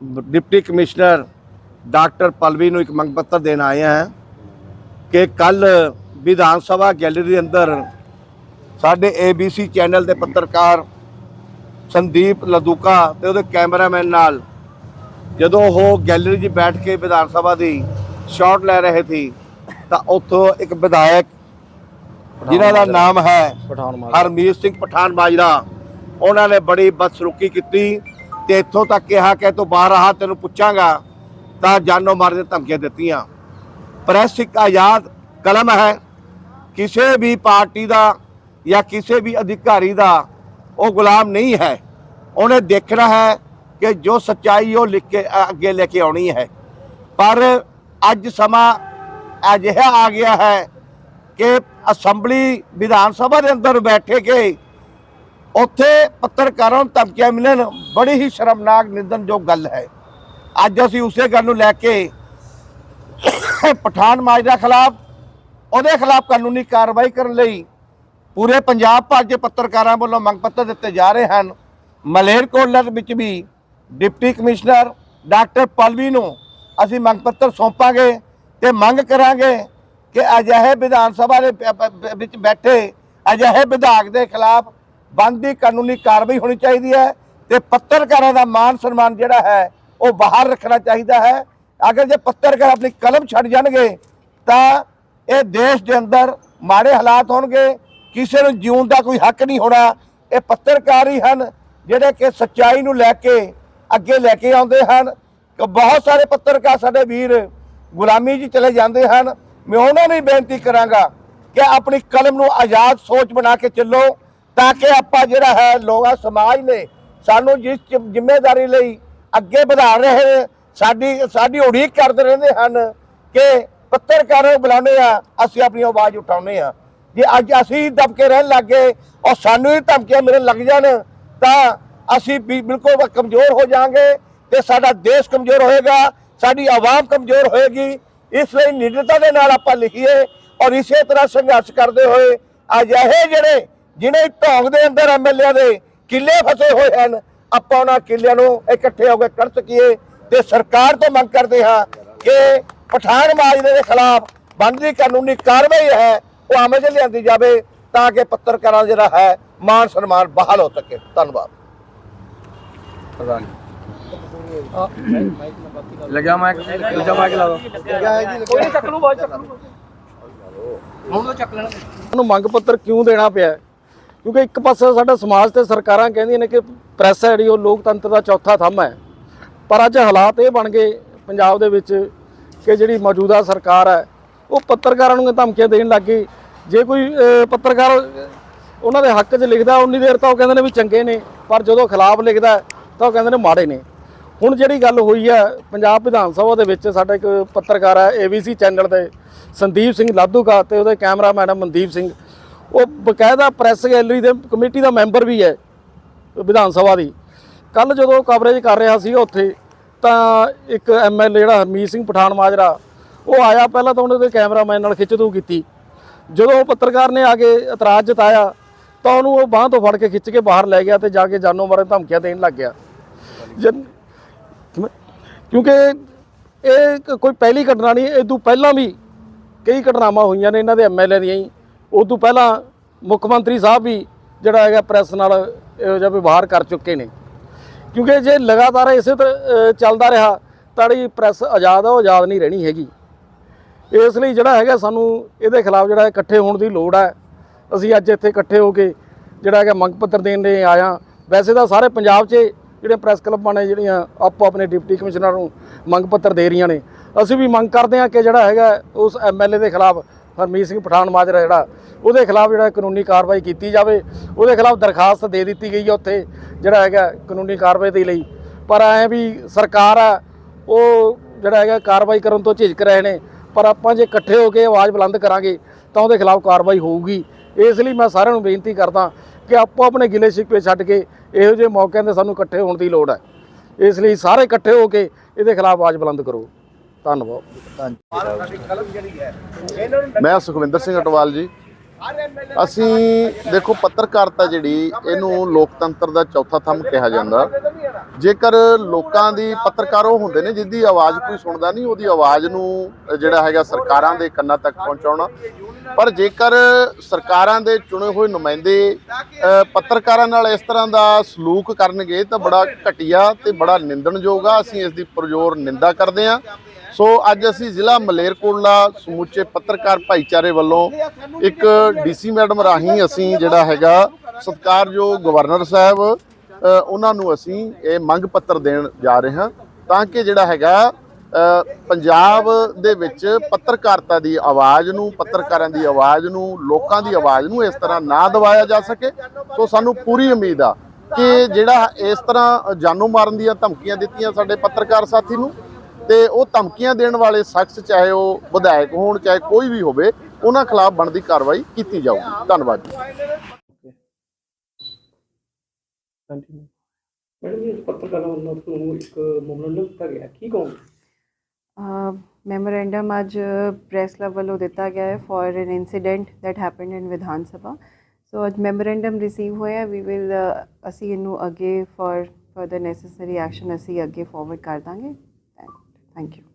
Deputy commissioner doctor Pallavi ਨੂੰ ਇੱਕ ਮੰਗ ਪੱਤਰ ਦੇਣ ਆਏ ਹਾਂ ਕਿ ਕੱਲ ਵਿਧਾਨ ਸਭਾ ਗੈਲਰੀ ਦੇ ਅੰਦਰ ਸਾਡੇ ABC ਚੈਨਲ ਦੇ ਪੱਤਰਕਾਰ ਸੰਦੀਪ ਲਦੂਕਾ ਤੇ ਉਹਦੇ ਕੈਮਰਾਮੈਨ ਨਾਲ ਜਦੋਂ ਉਹ ਗੈਲਰੀ 'ਚ ਬੈਠ ਕੇ ਵਿਧਾਨ ਸਭਾ ਦੀ ਸ਼ਾਟ ਲੈ ਰਹੇ ਸੀ ਤਾਂ ਉੱਥੋਂ ਇੱਕ ਵਿਧਾਇਕ ਜਿਨ੍ਹਾਂ ਦਾ ਨਾਮ ਹੈ ਪਠਾਨ ਹਰਮੀਤ ਸਿੰਘ ਪਠਾਨ ਮਾਜਰਾ ਉਹਨਾਂ ਨੇ ਬੜੀ ਬਦਸਲੂਕੀ ਕੀਤੀ। ਤੇ ਇੱਥੋਂ ਤੱਕ ਕਿਹਾ ਕਿ ਤੂੰ ਬਾਹਰ ਆ, ਤੈਨੂੰ ਪੁੱਛਾਂਗਾ, ਤਾਂ ਜਾਨੋਂ ਮਾਰਨ ਦੀਆਂ ਧਮਕੀਆਂ ਦਿੱਤੀਆਂ। ਪ੍ਰੈਸ ਇੱਕ ਆਜ਼ਾਦ ਕਲਮ ਹੈ। ਕਿਸੇ ਵੀ ਪਾਰਟੀ ਦਾ ਜਾਂ ਕਿਸੇ ਵੀ ਅਧਿਕਾਰੀ ਦਾ ਉਹ ਗੁਲਾਮ ਨਹੀਂ ਹੈ। ਉਹਨੇ ਦੇਖਣਾ ਹੈ ਕਿ ਜੋ ਸੱਚਾਈ ਉਹ ਲਿਖ ਕੇ ਅੱਗੇ ਲੈ ਕੇ ਆਉਣੀ ਹੈ। ਪਰ ਅੱਜ ਸਮਾਂ ਅਜਿਹਾ ਆ ਗਿਆ ਹੈ ਕਿ ਅਸੈਂਬਲੀ ਵਿਧਾਨ ਸਭਾ ਦੇ ਅੰਦਰ ਬੈਠੇ ਕੇ ਉੱਥੇ ਪੱਤਰਕਾਰਾਂ ਨੂੰ ਧਮਕੀਆਂ ਮਿਲਣ, ਬੜੀ ਹੀ ਸ਼ਰਮਨਾਕ ਨਿੰਦਨਯੋਗ ਗੱਲ ਹੈ। ਅੱਜ ਅਸੀਂ ਉਸੇ ਗੱਲ ਨੂੰ ਲੈ ਕੇ ਪਠਾਨ ਮਾਜਰਾ ਖਿਲਾਫ, ਉਹਦੇ ਖਿਲਾਫ ਕਾਨੂੰਨੀ ਕਾਰਵਾਈ ਕਰਨ ਲਈ ਪੂਰੇ ਪੰਜਾਬ ਭਰ ਦੇ ਪੱਤਰਕਾਰਾਂ ਵੱਲੋਂ ਮੰਗ ਪੱਤਰ ਦਿੱਤੇ ਜਾ ਰਹੇ ਹਨ। ਮਲੇਰਕੋਟਲਾ ਦੇ ਵਿੱਚ ਵੀ ਡਿਪਟੀ ਕਮਿਸ਼ਨਰ ਡਾਕਟਰ ਪਲਵੀ ਨੂੰ ਅਸੀਂ ਮੰਗ ਪੱਤਰ ਸੌਂਪਾਂਗੇ ਤੇ ਮੰਗ ਕਰਾਂਗੇ ਕਿ ਅਜਿਹੇ ਵਿਧਾਨ ਸਭਾ ਦੇ ਵਿੱਚ ਬੈਠੇ ਅਜਿਹੇ ਵਿਧਾਇਕ ਦੇ ਖਿਲਾਫ ਬਣਦੀ ਕਾਨੂੰਨੀ ਕਾਰਵਾਈ ਹੋਣੀ ਚਾਹੀਦੀ ਹੈ ਤੇ ਪੱਤਰਕਾਰਾਂ ਦਾ ਮਾਨ ਸਨਮਾਨ ਜਿਹੜਾ ਹੈ, ਉਹ ਬਾਹਰ ਰੱਖਣਾ ਚਾਹੀਦਾ ਹੈ। ਅਗਰ ਜੇ ਪੱਤਰਕਾਰ ਆਪਣੀ ਕਲਮ ਛੱਡ ਜਾਣਗੇ, ਤਾਂ ਇਹ ਦੇਸ਼ ਦੇ ਅੰਦਰ ਮਾੜੇ ਹਾਲਾਤ ਹੋਣਗੇ। ਕਿਸੇ ਨੂੰ ਜਿਉਣ ਦਾ ਕੋਈ ਹੱਕ ਨਹੀਂ ਹੋਣਾ। ਇਹ ਪੱਤਰਕਾਰ ਹੀ ਹਨ ਜਿਹੜੇ ਕਿ ਸੱਚਾਈ ਨੂੰ ਲੈ ਕੇ ਅੱਗੇ ਲੈ ਕੇ ਆਉਂਦੇ ਹਨ। ਬਹੁਤ ਸਾਰੇ ਪੱਤਰਕਾਰ ਸਾਡੇ ਵੀਰ ਗੁਲਾਮੀ 'ਚ ਚਲੇ ਜਾਂਦੇ ਹਨ। ਮੈਂ ਉਹਨਾਂ ਨੂੰ ਹੀ ਬੇਨਤੀ ਕਰਾਂਗਾ ਕਿ ਆਪਣੀ ਕਲਮ ਨੂੰ ਆਜ਼ਾਦ ਸੋਚ ਬਣਾ ਕੇ ਚੱਲੋ। ਤਾਂ ਕਿ ਆਪਾਂ ਜਿਹੜਾ ਹੈ ਲੋਕਾਂ ਸਮਾਜ ਨੇ ਸਾਨੂੰ ਜਿਸ ਜ਼ਿ- ਜ਼ਿੰਮੇਵਾਰੀ ਲਈ ਅੱਗੇ ਵਧਾ ਰਹੇ ਸਾਡੀ ਸਾਡੀ ਉਡੀਕ ਕਰਦੇ ਰਹਿੰਦੇ ਹਨ ਕਿ ਪੱਤਰਕਾਰਾਂ ਨੂੰ ਬੁਲਾਉਂਦੇ ਆ, ਅਸੀਂ ਆਪਣੀ ਆਵਾਜ਼ ਉਠਾਉਂਦੇ ਆ ਜੇ ਅੱਜ ਅਸੀਂ ਦਬਕੇ ਰਹਿਣ ਲੱਗੇ ਔਰ ਸਾਨੂੰ ਹੀ ਧਮਕੀਆਂ ਮਿਲਣ ਲੱਗ ਜਾਣ, ਤਾਂ ਅਸੀਂ ਵੀ ਬਿਲਕੁਲ ਕਮਜ਼ੋਰ ਹੋ ਜਾਾਂਗੇ ਤੇ ਸਾਡਾ ਦੇਸ਼ ਕਮਜ਼ੋਰ ਹੋਏਗਾ, ਸਾਡੀ ਆਵਾਮ ਕਮਜ਼ੋਰ ਹੋਏਗੀ। ਇਸ ਲਈ ਨਿਡਰਤਾ ਦੇ ਨਾਲ ਆਪਾਂ ਲਿਖੀਏ ਔਰ ਇਸੇ ਤਰ੍ਹਾਂ ਸੰਘਰਸ਼ ਕਰਦੇ ਹੋਏ ਅਜਿਹੇ ਜਿਹੜੇ ਜਿਹੜੇ ਜਿਹਨੇ ਢੋਂਗ ਦੇ ਅੰਦਰ ਐਮਐਲਏ ਦੇ ਕਿੱਲੇ ਫਸੇ ਹੋਏ ਹਨ ਆਪਾਂ ਉਹਨਾਂ ਕਿੱਲਿਆਂ ਨੂੰ ਇਕੱਠੇ ਹੋ ਕੇ ਕਰ ਸਕੀਏ ਤੇ ਸਰਕਾਰ ਤੋਂ ਮੰਗ ਕਰਦੇ ਹਾਂ ਕਿ ਪਠਾਨ ਮਾਜਰੇ ਦੇ ਖਿਲਾਫ ਬਣਦੀ ਕਾਨੂੰਨੀ ਕਾਰਵਾਈ ਹੈ ਉਹ ਅਮਲ 'ਚ ਲਿਆਂਦੀ ਜਾਵੇ ਤਾਂ ਕਿ ਪੱਤਰਕਾਰਾਂ ਦਾ ਜਿਹੜਾ ਹੈ ਮਾਨ ਸਨਮਾਨ ਬਹਾਲ ਹੋ ਸਕੇ। ਧੰਨਵਾਦ। ਲੱਗਿਆ ਮੈਂ ਦੂਜਾ ਮਾਈਕ ਲਾ ਦੋ ਕੋਈ ਚੱਕ ਲੂ ਬਾਅਦ ਚੱਕ ਲੂ ਹੁਣ ਤਾਂ ਚੱਕ ਲੈਣਾ ਉਹਨੂੰ ਮੰਗ ਪੱਤਰ ਕਿਉਂ ਦੇਣਾ ਪਿਆ? ਕਿਉਂਕਿ ਇੱਕ ਪਾਸੇ ਸਾਡਾ ਸਮਾਜ ਤੇ ਸਰਕਾਰਾਂ ਕਹਿੰਦੀਆਂ ਨੇ ਕਿ ਪ੍ਰੈਸ ਹੈ ਜਿਹੜੀ, ਉਹ ਲੋਕਤੰਤਰ ਦਾ ਚੌਥਾ ਥੰਮ ਹੈ। ਪਰ ਅੱਜ ਹਾਲਾਤ ਇਹ ਬਣ ਗਏ ਪੰਜਾਬ ਦੇ ਵਿੱਚ ਕਿ ਜਿਹੜੀ ਮੌਜੂਦਾ ਸਰਕਾਰ ਹੈ, ਉਹ ਪੱਤਰਕਾਰਾਂ ਨੂੰ ਧਮਕੀਆਂ ਦੇਣ ਲੱਗ ਗਈ। ਜੇ ਕੋਈ ਪੱਤਰਕਾਰ ਉਹਨਾਂ ਦੇ ਹੱਕ 'ਚ ਲਿਖਦਾ, ਉਨੀ ਦੇਰ ਤਾਂ ਉਹ ਕਹਿੰਦੇ ਨੇ ਵੀ ਚੰਗੇ ਨੇ, ਪਰ ਜਦੋਂ ਖਿਲਾਫ ਲਿਖਦਾ, ਤਾਂ ਉਹ ਕਹਿੰਦੇ ਨੇ ਮਾੜੇ ਨੇ। ਹੁਣ ਜਿਹੜੀ ਗੱਲ ਹੋਈ ਹੈ, ਪੰਜਾਬ ਵਿਧਾਨ ਸਭਾ ਦੇ ਵਿੱਚ ਸਾਡਾ ਇੱਕ ਪੱਤਰਕਾਰ ਹੈ ABC ਚੈਨਲ ਦੇ ਸੰਦੀਪ ਸਿੰਘ ਲਾਧੂਕਾ ਤੇ ਉਹਦੇ ਕੈਮਰਾਮੈਨ ਹੈ ਮਨਦੀਪ ਸਿੰਘ। ਉਹ ਬਕਾਇਦਾ ਪ੍ਰੈਸ ਗੈਲਰੀ ਦੇ ਕਮੇਟੀ ਦਾ ਮੈਂਬਰ ਵੀ ਹੈ, ਵਿਧਾਨ ਸਭਾ ਦੀ। ਕੱਲ ਜਦੋਂ ਕਵਰੇਜ ਕਰ ਰਿਹਾ ਸੀ ਉੱਥੇ, ਤਾਂ ਇੱਕ ਐਮਐਲਏ ਜਿਹੜਾ ਹਰਮੀਤ ਸਿੰਘ ਪਠਾਨ ਮਾਜਰਾ, ਉਹ ਆਇਆ ਪਹਿਲਾਂ ਤਾਂ ਉਹਨੇ ਦੇ ਕੈਮਰਾਮੈਨ ਨਾਲ ਖਿੱਚਤੂ ਕੀਤੀ। ਜਦੋਂ ਉਹ ਪੱਤਰਕਾਰ ਨੇ ਆ ਕੇ ਇਤਰਾਜ਼ ਜਤਾਇਆ, ਤਾਂ ਉਹਨੂੰ ਉਹ ਬਾਂਹ ਤੋਂ ਫੜ ਕੇ ਖਿੱਚ ਕੇ ਬਾਹਰ ਲੈ ਗਿਆ ਤੇ ਜਾ ਕੇ ਜਾਨੋਂ ਮਾਰਨ ਧਮਕੀਆਂ ਦੇਣ ਲੱਗ ਗਿਆ। ਜਨ- ਕਿਉਂਕਿ ਇਹ ਕੋਈ ਪਹਿਲੀ ਘਟਨਾ ਨਹੀਂ, ਇਹ ਤੋਂ ਪਹਿਲਾਂ ਵੀ ਕਈ ਘਟਨਾਵਾਂ ਹੋਈਆਂ ਨੇ ਇਹਨਾਂ ਦੇ ਐਮਐਲਏ ਦੀਆਂ ਹੀ। ਉਹ ਤੋਂ ਪਹਿਲਾਂ ਮੁੱਖ ਮੰਤਰੀ ਸਾਹਿਬ ਵੀ ਜਿਹੜਾ ਹੈਗਾ ਪ੍ਰੈਸ ਨਾਲ ਇਹੋ ਜਿਹਾ ਵਿਵਹਾਰ ਕਰ ਚੁੱਕੇ ਨੇ। ਕਿਉਂਕਿ ਜੇ ਲਗਾਤਾਰ ਇਸੇ ਤਰ੍ਹਾਂ ਚੱਲਦਾ ਰਿਹਾ, ਤਾਂ ਜਿਹੜੀ ਪ੍ਰੈਸ ਆਜ਼ਾਦ ਆ, ਉਹ ਆਜ਼ਾਦ ਨਹੀਂ ਰਹਿਣੀ ਹੈਗੀ। ਇਸ ਲਈ ਜਿਹੜਾ ਹੈਗਾ ਸਾਨੂੰ ਇਹਦੇ ਖਿਲਾਫ ਜਿਹੜਾ ਇਕੱਠੇ ਹੋਣ ਦੀ ਲੋੜ ਹੈ ਅਸੀਂ ਅੱਜ ਇੱਥੇ ਇਕੱਠੇ ਹੋ ਕੇ ਜਿਹੜਾ ਹੈਗਾ ਮੰਗ ਪੱਤਰ ਦੇਣ ਲਈ ਆਇਆ ਵੈਸੇ ਤਾਂ ਸਾਰੇ ਪੰਜਾਬ 'ਚ ਜਿਹੜੇ ਪ੍ਰੈਸ ਕਲੱਬਾਂ ਨੇ, ਜਿਹੜੀਆਂ ਆਪੋ ਆਪਣੇ ਡਿਪਟੀ ਕਮਿਸ਼ਨਰ ਨੂੰ ਮੰਗ ਪੱਤਰ ਦੇ ਰਹੀਆਂ ਨੇ। ਅਸੀਂ ਵੀ ਮੰਗ ਕਰਦੇ ਹਾਂ ਕਿ ਜਿਹੜਾ ਹੈਗਾ ਉਸ ਐਮਐਲਏ ਦੇ ਖਿਲਾਫ ਹਰਮੀਤ ਸਿੰਘ ਪਠਾਨ ਮਾਜਰਾ ਜਿਹੜਾ, ਉਹਦੇ ਖਿਲਾਫ ਜਿਹੜਾ ਕਾਨੂੰਨੀ ਕਾਰਵਾਈ ਕੀਤੀ ਜਾਵੇ, ਉਹਦੇ ਖਿਲਾਫ ਦਰਖਾਸਤ ਦੇ ਦਿੱਤੀ ਗਈ ਹੈ ਉੱਥੇ, ਜਿਹੜਾ ਹੈਗਾ ਕਾਨੂੰਨੀ ਕਾਰਵਾਈ ਦੇ ਲਈ। ਪਰ ਐ ਵੀ ਸਰਕਾਰ ਆ ਉਹ ਜਿਹੜਾ ਹੈਗਾ ਕਾਰਵਾਈ ਕਰਨ ਤੋਂ ਝਿਜਕ ਰਹੇ ਨੇ, ਪਰ ਆਪਾਂ ਜੇ ਇਕੱਠੇ ਹੋ ਕੇ ਆਵਾਜ਼ ਬੁਲੰਦ ਕਰਾਂਗੇ, ਤਾਂ ਉਹਦੇ ਖਿਲਾਫ ਕਾਰਵਾਈ ਹੋਊਗੀ। ਇਸ ਲਈ ਮੈਂ ਸਾਰਿਆਂ ਨੂੰ ਬੇਨਤੀ ਕਰਦਾ ਕਿ ਆਪੋ ਆਪਣੇ ਗਿਲੇ ਸ਼ਿਕਵੇ ਛੱਡ ਕੇ ਇਹੋ ਜਿਹੇ ਮੌਕਿਆਂ ਤੇ ਸਾਨੂੰ ਇਕੱਠੇ ਹੋਣ ਦੀ ਲੋੜ ਹੈ। ਇਸ ਲਈ ਸਾਰੇ ਇਕੱਠੇ ਹੋ ਕੇ ਇਹਦੇ ਖਿਲਾਫ ਆਵਾਜ਼ ਬੁਲੰਦ ਕਰੋ। ਧੰਨਵਾਦ। ਮੈਂ ਸੁਖਵਿੰਦਰ ਸਿੰਘ ਅਟਵਾਲ ਜੀ। ਅਸੀਂ ਦੇਖੋ ਪੱਤਰਕਾਰਤਾ ਜਿਹੜੀ ਇਹਨੂੰ ਲੋਕਤੰਤਰ ਦਾ ਚੌਥਾ ਥੰਮ ਕਿਹਾ ਜਾਂਦਾ। ਜੇਕਰ ਲੋਕਾਂ ਦੀ ਪੱਤਰਕਾਰ ਉਹ ਹੁੰਦੇ ਨੇ ਜਿੱਦੀ ਆਵਾਜ਼ ਕੋਈ ਸੁਣਦਾ ਨਹੀਂ ਉਹਦੀ ਆਵਾਜ਼ ਨੂੰ ਜਿਹੜਾ ਹੈਗਾ ਸਰਕਾਰਾਂ ਦੇ ਕੰਨਾਂ ਤੱਕ ਪਹੁੰਚਾਉਣਾ। ਪਰ ਜੇਕਰ ਸਰਕਾਰਾਂ ਦੇ ਚੁਣੇ ਹੋਏ ਨੁਮਾਇੰਦੇ ਪੱਤਰਕਾਰਾਂ ਨਾਲ ਇਸ ਤਰ੍ਹਾਂ ਦਾ ਸਲੂਕ ਕਰਨਗੇ ਤਾਂ ਬੜਾ ਘਟੀਆ ਤੇ ਬੜਾ ਨਿੰਦਣਯੋਗ ਆ। ਅਸੀਂ ਇਸ ਦੀ ਪ੍ਰਜੋਰ ਨਿੰਦਾ ਕਰਦੇ ਹਾਂ। ਸੋ ਅੱਜ ਅਸੀਂ ਜ਼ਿਲ੍ਹਾ ਮਲੇਰਕੋਟਲਾ ਸਮੁੱਚੇ ਪੱਤਰਕਾਰ ਭਾਈਚਾਰੇ ਵੱਲੋਂ ਇੱਕ ਡੀਸੀ ਮੈਡਮ ਰਾਹੀਂ ਅਸੀਂ ਜਿਹੜਾ ਹੈਗਾ ਸਤਿਕਾਰਯੋਗ ਗਵਰਨਰ ਸਾਹਿਬ ਉਹਨਾਂ ਨੂੰ ਅਸੀਂ ਇਹ ਮੰਗ ਪੱਤਰ ਦੇਣ ਜਾ ਰਹੇ ਹਾਂ ਤਾਂ ਕਿ ਜਿਹੜਾ ਹੈਗਾ ਪੰਜਾਬ ਦੇ ਵਿੱਚ ਪੱਤਰਕਾਰਤਾ ਦੀ ਆਵਾਜ਼ ਨੂੰ, ਪੱਤਰਕਾਰਾਂ ਦੀ ਆਵਾਜ਼ ਨੂੰ, ਲੋਕਾਂ ਦੀ ਆਵਾਜ਼ ਨੂੰ ਇਸ ਤਰ੍ਹਾਂ ਨਾ ਦਬਾਇਆ ਜਾ ਸਕੇ। ਸੋ ਸਾਨੂੰ ਪੂਰੀ ਉਮੀਦ ਆ ਕਿ ਜਿਹੜਾ ਇਸ ਤਰ੍ਹਾਂ ਜਾਨੋਂ ਮਾਰਨ ਦੀਆਂ ਧਮਕੀਆਂ ਦਿੱਤੀਆਂ ਸਾਡੇ ਪੱਤਰਕਾਰ ਸਾਥੀ ਨੂੰ ਤੇ ਉਹ ਧਮਕੀਆਂ ਦੇਣ ਵਾਲੇ ਸ਼ਖਸ ਚਾਹੇ ਉਹ ਵਿਧਾਇਕ ਹੋਣ ਚਾਹੇ ਕੋਈ ਵੀ ਹੋਵੇ ਉਹਨਾਂ ਖਿਲਾਫ ਬਣਦੀ ਕਾਰਵਾਈ ਕੀਤੀ ਜਾਊਗੀ। ਧੰਨਵਾਦ ਜੀ। ਮੈਡਮ ਜੀ ਪੱਤਰਕਾਰਾਂ ਵੱਲੋਂ ਤੁਹਾਨੂੰ ਇੱਕ ਮੈਮੋਰੰਡਮ ਦਿੱਤਾ ਗਿਆ। ਕੀ ਕਹੋਗੇ? ਮੈਮੋਰੈਂਡਮ ਅੱਜ ਪ੍ਰੈਸ ਕਲੱਬ ਵੱਲੋਂ ਦਿੱਤਾ ਗਿਆ ਹੈ for an incident that happened in ਵਿਧਾਨ ਸਭਾ ਸੋ ਅੱਜ ਮੈਮੋਰੈਂਡਮ ਰਿਸੀਵ ਹੋਇਆ ਵੀ ਵਿਲ ਅਸੀਂ ਇਹਨੂੰ ਅੱਗੇ ਫॉर ਫਰਦਰ ਨੈਸੈਸਰੀ ਐਕਸ਼ਨ ਅਸੀਂ ਅੱਗੇ ਫਾਰਵਰਡ ਕਰ ਦਾਂਗੇ। Thank you.